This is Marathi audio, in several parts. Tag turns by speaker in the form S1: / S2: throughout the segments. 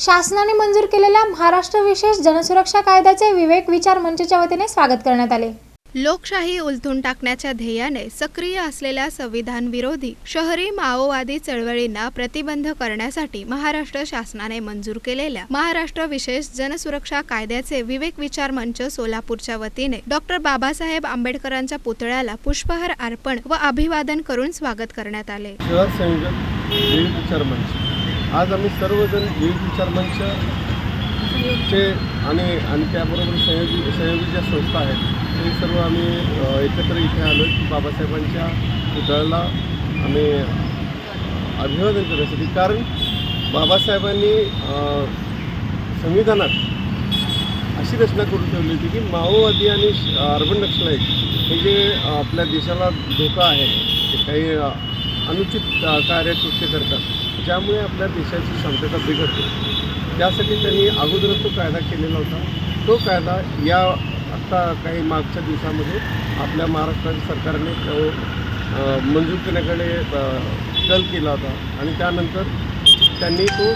S1: शासनाने मंजूर केलेल्या महाराष्ट्र विशेष जनसुरक्षा कायद्याचे विवेक विचार मंचच्या वतीने स्वागत करण्यात आले.
S2: लोकशाही उलथून टाकण्याच्या ध्येयाने सक्रिय असलेल्या संविधान विरोधी शहरी माओवादी चळवळींना प्रतिबंध करण्यासाठी महाराष्ट्र शासनाने मंजूर केलेल्या महाराष्ट्र विशेष जनसुरक्षा कायद्याचे विवेक विचार मंच सोलापूरच्या वतीने डॉक्टर बाबासाहेब आंबेडकरांच्या पुतळ्याला पुष्पहार अर्पण व अभिवादन करून स्वागत करण्यात आले.
S3: विचार मंच. आज आम्ही सर्वजण विविध विचार मंच चे आणि आणि त्याबरोबर संयोजी संयोजित ज्या संस्था आहेत ते सर्व आम्ही एकत्र इथे आलो की बाबासाहेबांच्या पुतळ्याला आम्ही अभिवादन करण्यासाठी. कारण बाबासाहेबांनी संविधानात अशी रचना करून ठेवली होती की माओवादी आणि अर्बन नक्षलाईट हे जे आपल्या देशाला धोका आहे ते काही अनुचित कार्यकृत्य कार्य करतात. ज्यामुळे आपल्या देशाची शांतता बिघडते. त्यासाठी त्यांनी अगोदरच तो कायदा केलेला होता. तो कायदा या आत्ता काही मागच्या दिवसामध्ये आपल्या महाराष्ट्र सरकारने तो मंजूर करण्याकडे कल केला होता. आणि त्यानंतर त्यांनी तो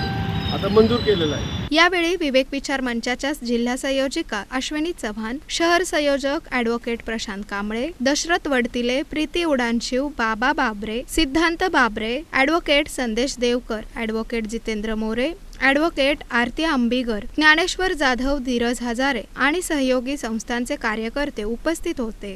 S3: आता मंजूर केलेला आहे.
S2: यावेळी विवेक विचार मंचाच्या जिल्हा संयोजिका अश्विनी चव्हाण शहर संयोजक advocate Prashant Kamble Dashrath Vadtile Preeti Udanshiv Baba Babare Siddhant Babare advocate Sandesh Deokar advocate Jitendra More advocate Aarti Ambigar Dnyaneshwar Jadhav Dhiraj Hazare आणि सहयोगी संस्थांचे कार्यकर्ते उपस्थित होते.